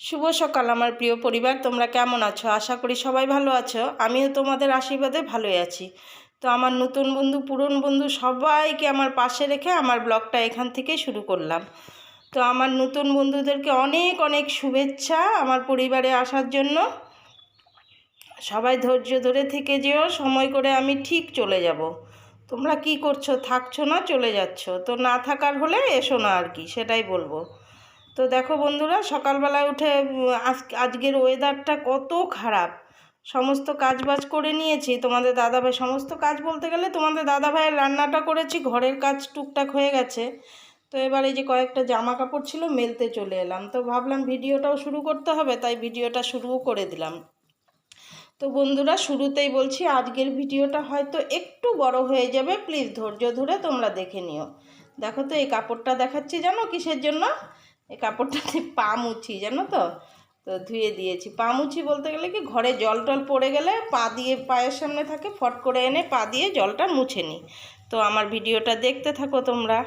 শুভ সকাল, আমার প্রিয় পরিবার। তোমরা কেমন আছো? আশা করি সবাই ভালো আছো। আমিও তোমাদের আশীর্বাদে ভালোই আছি। তো আমার নতুন বন্ধু, পুরন বন্ধু সবাইকে আমার পাশে রেখে আমার ব্লগটা এখান থেকে শুরু করলাম। তো আমার নতুন বন্ধুদেরকে অনেক অনেক শুভেচ্ছা আমার পরিবারে আসার জন্য। সবাই ধৈর্য ধরে থেকে যেও, সময় করে আমি ঠিক চলে যাব। তোমরা কি করছ? থাকছো না? চলে যাচ্ছ। তো না থাকার হলে এসো না আর কি, সেটাই বলব। তো দেখো বন্ধুরা, সকালবেলায় উঠে আজ- আজকের ওয়েদারটা কত খারাপ। সমস্ত কাজ বাজ করে নিয়েছি। তোমাদের দাদাভাই, সমস্ত কাজ বলতে গেলে তোমাদের দাদাভাইয়ের রান্নাটা করেছি, ঘরের কাজ টুকটাক হয়ে গেছে। তো এবার এই যে কয়েকটা জামা কাপড় ছিল, মেলতে চলে এলাম। তো ভাবলাম ভিডিওটাও শুরু করতে হবে, তাই ভিডিওটা শুরুও করে দিলাম। তো বন্ধুরা, শুরুতেই বলছি, আজকের ভিডিওটা হয়তো একটু বড় হয়ে যাবে। প্লিজ ধৈর্য ধরে তোমরা দেখে নিও। দেখো তো, এই কাপড়টা দেখাচ্ছি জানো কিসের জন্য? এই কাপড়টাতে পা মুছি, জানো তো? তো ধুয়ে দিয়েছি। পা মুছি বলতে গেলে কি, ঘরে জল টল পড়ে গেলে পা দিয়ে পায়ের সামনে থাকে, ফট করে এনে পা দিয়ে জলটা মুছে নিই। তো আমার ভিডিওটা দেখতে থাকো তোমরা।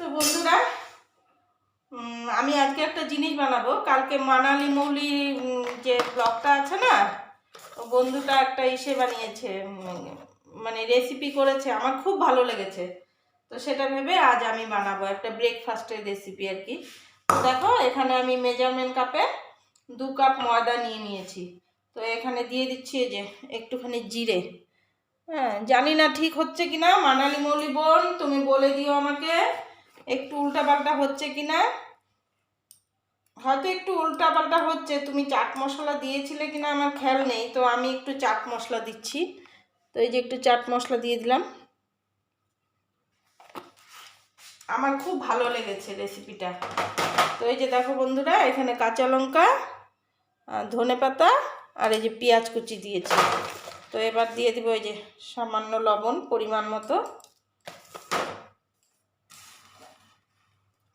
তো বন্ধুরা আমি আজকে একটা জিনিস বানাবো। কালকে মানালি মৌলি যে ব্লগটা আছে না বন্ধুটা একটা ইসে বানিয়েছে মানে রেসিপি করেছে। আমার খুব ভালো লেগেছে। তো সেটা ভেবে আজ আমি বানাবো একটা ব্রেকফাস্টের রেসিপি আর কি। দেখো, এখানে আমি মেজারমেন্ট কাপে দু কাপ ময়দা নিয়ে নিয়েছি। তো এখানে দিয়ে দিচ্ছি এই যে একটুখানি জিরে। হ্যাঁ জানি না ঠিক হচ্ছে কি না মানালি মৌলি বোন, তুমি বলে দিও আমাকে, একটু উল্টাপাল্টা হচ্ছে কি না হয়তো একটু উল্টাপাল্টা হচ্ছে, তুমি চাট মশলা দিয়েছিলে কিনা আমার খেয়াল নেই, তো আমি একটু চাট মশলা দিচ্ছি। তো এই যে একটু চাট মশলা দিয়ে দিলাম। আমার খুব ভালো লেগেছে রেসিপিটা তো এই যে দেখো বন্ধুরা, এখানে কাঁচা লঙ্কা ধনে পাতা আর এই যে পেঁয়াজ কুচি দিয়েছি। তো এবার দিয়ে দিব এই যে সামান্য লবণ পরিমাণ মতো।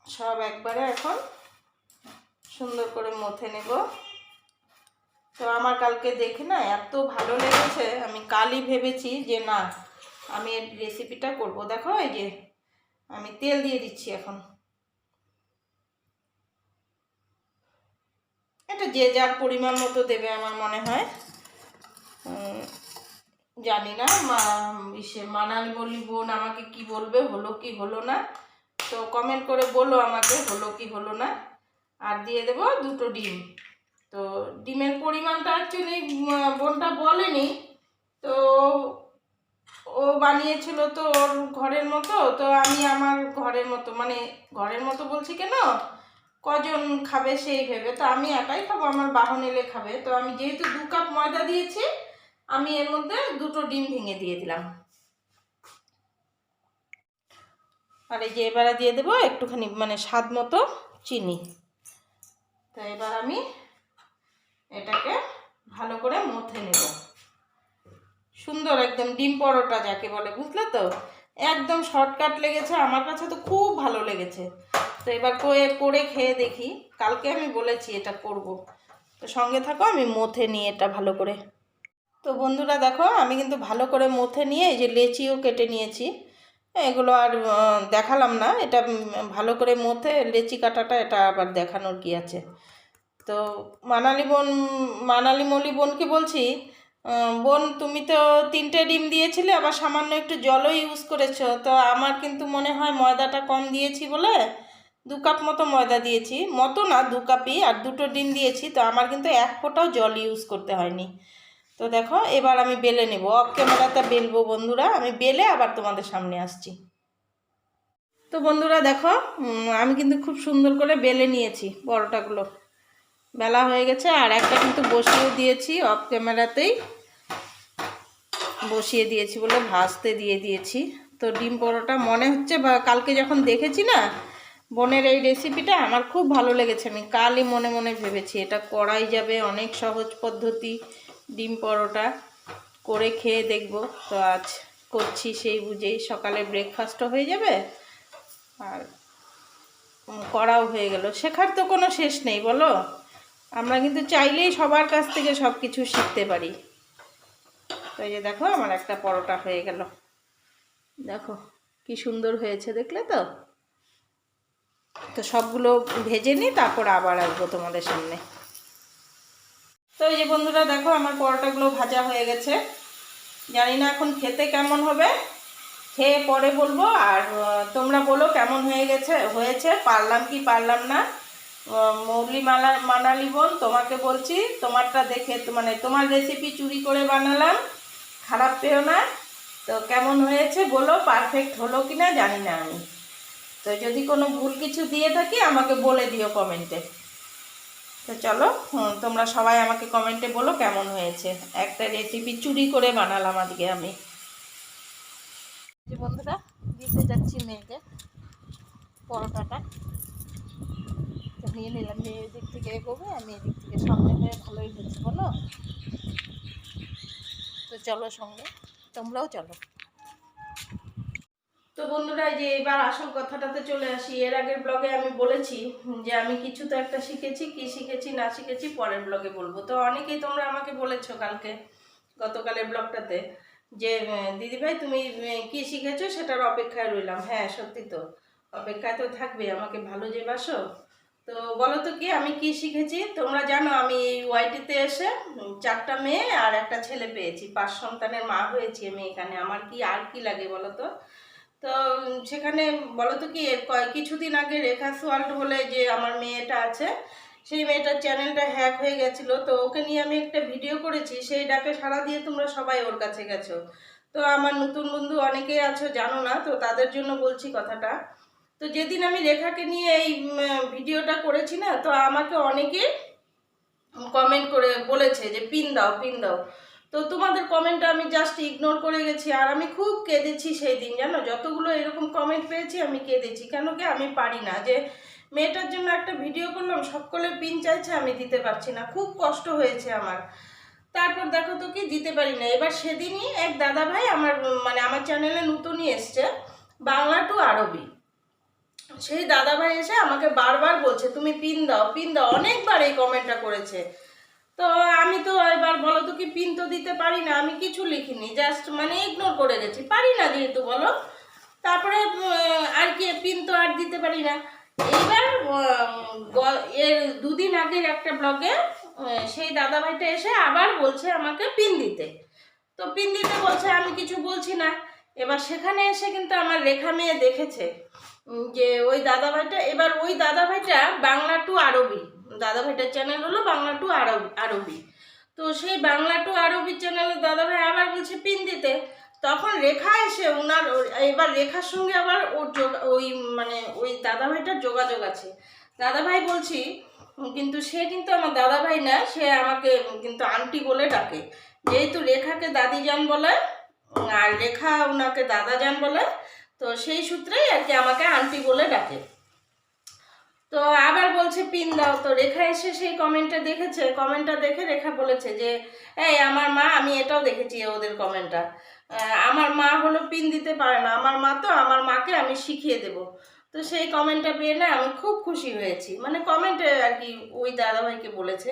সব একবারে এখন সুন্দর করে মথে নেব। তো আমার কালকে দেখে না এত ভালো লেগেছে, আমি কালই ভেবেছি যে না, আমি রেসিপিটা করব। দেখো এই যে আমি তেল দিয়ে দিচ্ছি এখন। এটা যে যার পরিমাণ মতো দেবে আমার মনে হয়। জানি না, মা, ইসে মানালি বলি বোন আমাকে কি বলবে, হলো কি হলো না? তো কমেন্ট করে বলো আমাকে, হলো কি হলো না? আর দিয়ে দেবো দুটো ডিম। তো ডিমের পরিমাণটা অ্যাকচুয়ালি বোনটা বলেনি। তো ও বানিয়েছিল তো ওর ঘরের মতো, তো আমি আমার ঘরের মতো মানে ঘরের মতো বলছি কেন? কজন খাবে সেই ভেবে, তো আমি একাই খাব, আমার বাহন এলে খাবে। তো আমি যেহেতু দু কাপ ময়দা দিয়েছি, আমি এর মধ্যে দুটো ডিম ভেঙে দিয়ে দিলাম। আর এই যে এবারে দিয়ে দেবো একটুখানি মানে স্বাদ মতো চিনি। তো এবার আমি এটাকে ভালো করে মথে নেব। সুন্দর একদম ডিম পরোটা যাকে বলে, বুঝলে তো? একদম শর্টকাট লেগেছে, আমার কাছে তো খুব ভালো লেগেছে। তো এবার করে খেয়ে দেখি, কালকে আমি বলেছি এটা করব। তো সঙ্গে থাকো, আমি মথে নিয়ে এটা ভালো করে। তো বন্ধুরা দেখো, আমি কিন্তু ভালো করে মথে নিয়ে এই যে লেচিও কেটে নিয়েছি। এগুলো আর দেখালাম না, এটা ভালো করে মথে লেচি কাটাটা, এটা আবার দেখানোর কি আছে। তো মানালি বোন, মানালি মলি বোনকে বলছি বোন, তুমি তো তিনটে ডিম দিয়েছিলে, আবার সামান্য একটু জলও ইউজ করেছ। তো আমার কিন্তু মনে হয় ময়দাটা কম দিয়েছি বলে দু কাপ মতো ময়দা দিয়েছি। মতো না, দু কাপই, আর দুটো ডিম দিয়েছি, তো আমার কিন্তু এক ফোঁটাও জল ইউজ করতে হয়নি। তো দেখো, এবার আমি বেলে নেব। অফ ক্যামেরাতে বেলবো বন্ধুরা। আমি বেলে আবার তোমাদের সামনে আসছি। তো বন্ধুরা দেখো আমি কিন্তু খুব সুন্দর করে বেলে নিয়েছি পরোটাগুলো। বেলা হয়ে গেছে, আর একটা কিন্তু বসিয়ে দিয়েছি অফ ক্যামেরাতেই বসিয়ে দিয়েছি বলে ভাজতে দিয়ে দিয়েছি। তো ডিম পরোটা মনে হচ্ছে কালকে যখন দেখেছি না, বোনের এই রেসিপিটা আমার খুব ভালো লেগেছে। আমি কালই মনে মনে ভেবেছি, এটা করাই যাবে, অনেক সহজ পদ্ধতি ডিম পরোটা। করে খেয়ে দেখব। তো আজ করছি সেই বুঝেই সকালে ব্রেকফাস্টও হয়ে যাবে, আর করাও হয়ে গেল। শেখার তো কোনো শেষ নেই, বলো? আমরা কিন্তু চাইলেই সবার কাছ থেকে সব কিছু শিখতে পারি। তো এই যে দেখো, আমার একটা পরোটা হয়ে গেল। দেখো, কি সুন্দর হয়েছে, দেখলে তো? তো সবগুলো ভেজে নিই তারপর আবার আসব তোমাদের সামনে। তো এই যে বন্ধুরা, দেখো, আমার পরোটাগুলো ভাজা হয়ে গেছে। জানি না এখন খেতে কেমন হবে। খেয়ে পরে বলব। আর তোমরা বলো কেমন হয়ে গেছে, হয়েছে? পারলাম কি পারলাম না? মৌলি মালা মানালি বোন, তোমাকে বলছি, তোমারটা দেখে মানে তোমার রেসিপি চুরি করে বানালাম, খারাপ পেও না। তো কেমন হয়েছে বলো পারফেক্ট হলো কি না জানি না আমি। তো যদি কোনো ভুল কিছু দিয়ে থাকি, আমাকে বলে দিও কমেন্টে তো চলো তোমরা সবাই আমাকে কমেন্টে বলো কেমন হয়েছে। একটা রেসিপি চুরি করে বানালাম আজকে আমি। বন্ধুরা, দিতে যাচ্ছি মেয়েকে, পরোটাটা। নিয়ে নিলাম মেয়ে দিক থেকে এগোবে আমি এদিক থেকে সামনে হয়ে ভালোই হচ্ছে, বলো? তো চলো সঙ্গে, তোমরাও চলো। তো বন্ধুরা যে এবার আসল কথাটাতে চলে আসি। এর আগের ব্লগে আমি বলেছি যে আমি কিছু তো একটা শিখেছি, কি শিখেছি, না শিখেছি, পরের ব্লগে বলব। তো অনেকেই তোমরা আমাকে বলেছ কালকে, গতকালের ব্লগটাতে যে দিদিভাই, তুমি কি শিখেছো? সেটার অপেক্ষায় রইলাম। হ্যাঁ সত্যি তো, অপেক্ষায় তো থাকবে। আমাকে ভালো যে বাসো তো বলো তো কি, আমি কি শিখেছি? তোমরা জানো আমি এই ওয়াইটিতে এসে চারটা মেয়ে আর একটা ছেলে পেয়েছি। পাঁচ সন্তানের মা হয়েছি আমি এখানে। আমার কি আর কি লাগে বলো তো তো সেখানে বলো তো কি কিছুদিন আগে রেখা সোয়াল্ট বলে যে আমার মেয়েটা আছে, সেই মেয়েটার চ্যানেলটা হ্যাক হয়ে গেছিল। তো ওকে নিয়ে আমি একটা ভিডিও করেছি, সেই ডাকে সাড়া দিয়ে তোমরা সবাই ওর কাছে গেছো। তো আমার নতুন বন্ধু অনেকেই আছো, জানো না? তো তাদের জন্য বলছি কথাটা। তো যেদিন আমি রেখাকে নিয়ে এই ভিডিওটা করেছি না, তো আমাকে অনেকে কমেন্ট করে বলেছে যে, পিন দাও পিন দাও। তো তোমাদের কমেন্টটা আমি জাস্ট ইগনোর করে গেছি। আর আমি খুব কেঁদেছি সেই দিন জানো? যতগুলো এরকম কমেন্ট পেয়েছি, আমি কেঁদেছি। কেন কি আমি পারি না যে, মেয়েটার জন্য একটা ভিডিও করলাম, সকলে পিন চাইছে, আমি দিতে পারছি না। খুব কষ্ট হয়েছে আমার। তারপর দেখো তো কি, দিতে পারি না। এবার সেদিনই এক দাদা ভাই আমার মানে আমার চ্যানেলে নতুনই এসছে, বাংলা টু আরবি। সেই দাদা ভাই এসে আমাকে বারবার বলছে, তুমি পিন দাও পিন দাও। অনেকবার এই কমেন্টটা করেছে। তো আমি তো এবার বলো তো কি পিন তো দিতে পারি না, আমি কিছু লিখিনি জাস্ট মানে ইগনোর করে গেছি। পারি না যেহেতু বলো। তারপরে আর কি পিন তো আর দিতে পারি না। এইবার এর দুদিন আগের একটা ব্লগে সেই দাদা ভাইটা এসে আবার বলছে আমাকে পিন দিতে। তো পিন দিতে বলছে, আমি কিছু বলছি না। এবার সেখানে এসে কিন্তু আমার রেখা মেয়ে দেখেছে। যে ওই দাদা ভাইটা এবার ওই দাদা ভাইটা বাংলা টু আরবি। দাদা ভাইটার চ্যানেল হলো বাংলা টু আরবি আরবি। তো সেই বাংলা টু আরবি চ্যানেলে দাদা ভাই আবার বলছে, পিন দিতে। তখন রেখা এসে ওনার এবার রেখার সঙ্গে আবার ওর ওই মানে ওই দাদা ভাইটার যোগাযোগ আছে। দাদা ভাই বলছি, কিন্তু সে কিন্তু আমার দাদা ভাই না, সে আমাকে কিন্তু আন্টি বলে ডাকে। যেহেতু রেখাকে দাদি যান বলে, আর রেখা ওনাকে দাদা যান বলে তো সেই সূত্রেই আর কি আমাকে আন্টি বলে ডাকে। তো আবার বলছে, পিন দাও। তো রেখা এসে সেই কমেন্টটা দেখেছে। কমেন্টটা দেখে রেখা বলেছে যে, এই আমার মা, আমি এটাও দেখেছি ওদের কমেন্টটা আমার মা হলো পিন দিতে পারে না। আমার মা তো আমার মাকে আমি শিখিয়ে দেব। তো সেই কমেন্টটা পেয়ে না আমি খুব খুশি হয়েছি। মানে কমেন্টে আর কি ওই দাদাভাইকে বলেছে।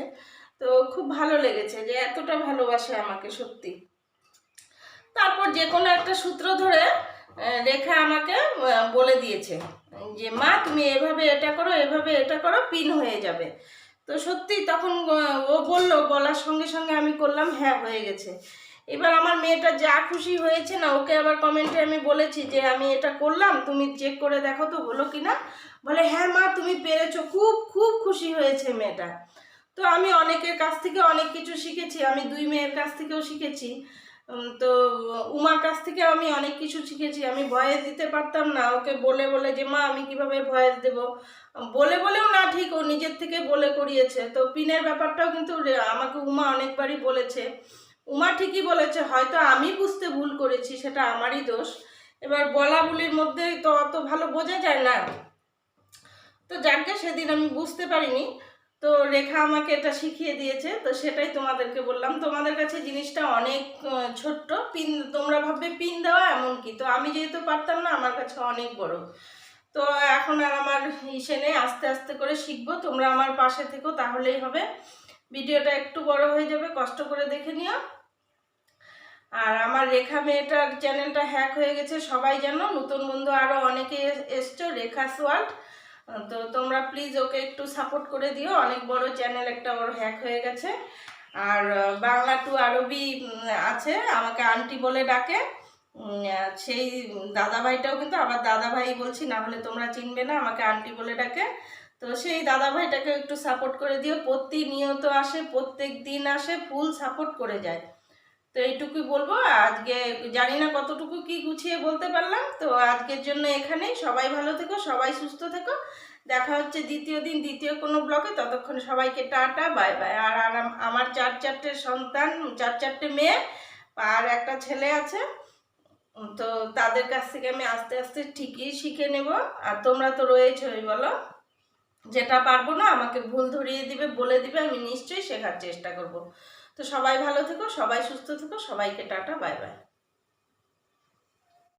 তো খুব ভালো লেগেছে যে এতটা ভালোবাসে আমাকে সত্যি। তারপর যে কোনো একটা সূত্র ধরে রেখা আমাকে বলে দিয়েছে যে, মা, তুমি এভাবে এটা করো, এভাবে এটা করো, পিন হয়ে যাবে। তো সত্যি তখন ও বলল, বলার সঙ্গে সঙ্গে আমি করলাম হ্যাঁ হয়ে গেছে। এবার আমার মেয়েটা যা খুশি হয়েছে না, ওকে আবার কমেন্টে আমি বলেছি যে, আমি এটা করলাম, তুমি চেক করে দেখো তো, হলো কি না? বলে হ্যাঁ মা, তুমি পেরেছ, খুব খুব খুশি হয়েছে মেয়েটা। তো আমি অনেকের কাছ থেকে অনেক কিছু শিখেছি, আমি দুই মেয়ের কাছ থেকেও শিখেছি। তো, উমার কাছ থেকে আমি অনেক কিছু শিখেছি। আমি ভয়েস দিতে পারতাম না, ওকে বলে বলে যে, মা, আমি কীভাবে ভয়েস দেব? বলে বলেও না ঠিক, ও নিজের থেকে বলে করিয়েছে। তো, পিনের ব্যাপারটাও কিন্তু আমাকে উমা অনেকবারই বলেছে। উমা ঠিকই বলেছে, হয়তো আমি বুঝতে ভুল করেছি, সেটা আমারই দোষ। এবার বলা বলির মধ্যে তো অত ভালো বোঝা যায় না। তো যাকে সেদিন আমি বুঝতে পারিনি। তো রেখা আমাকে এটা শিখিয়ে দিয়েছে, তো সেটাই তোমাদেরকে বললাম। তোমাদের কাছে জিনিসটা অনেক ছোট্ট। পিন, তোমরা ভাববে পিন দেওয়া এমন কি তো আমি যেহেতু পারতাম না, আমার কাছে অনেক বড়। তো এখন আর আমার ইসে নেই, আস্তে আস্তে করে শিখব। তোমরা আমার পাশে থেকো, তাহলেই হবে। ভিডিওটা একটু বড় হয়ে যাবে, কষ্ট করে দেখে নিও। আর আমার রেখা মেয়েটার চ্যানেলটা হ্যাক হয়ে গেছে, সবাই জানো। নতুন বন্ধু আরও অনেকে এস- এসছো, রেখা সোয়াল্ট তো তোমরা প্লিজ ওকে একটু সাপোর্ট করে দিও। অনেক বড় চ্যানেল একটা ওর হ্যাক হয়ে গেছে। আর বাংলা টু আরবি আছে। আমাকে আন্টি বলে ডাকে। সেই দাদাভাইটাও কিন্তু আবার দাদাভাই বলছি, না হলে তোমরা চিনবে না, আমাকে আন্টি বলে ডাকে। তো সেই দাদাভাইটাকে একটু সাপোর্ট করে দিও। প্রতিনিয়ত আসে, প্রত্যেক দিন আসে ফুল সাপোর্ট করে যায়। তো এইটুকুই বলব। আজকে জানি না কতটুকু কি গুছিয়ে বলতে পারলাম। তো আজকের জন্য এখানেই। সবাই ভালো থেকো, সবাই সুস্থ থেকো। দেখা হচ্ছে দ্বিতীয় দিন, দ্বিতীয় কোনো ব্লকে ততক্ষণ সবাইকে টাটা, বাই বাই। আর আর আমার চার চারটে সন্তান, চার চারটে মেয়ে আর একটা ছেলে আছে। তো তাদের কাছ থেকে আমি আস্তে আস্তে ঠিকই শিখে নেব। আর তোমরা তো রয়েছই, বলো। যেটা পারব না, আমাকে ভুল ধরিয়ে দিবে, বলে দিবে, আমি নিশ্চয়ই শেখার চেষ্টা করব। তো সবাই ভালো থেকো সবাই সুস্থ থেকো সবাইকে টাটা বাই বাই।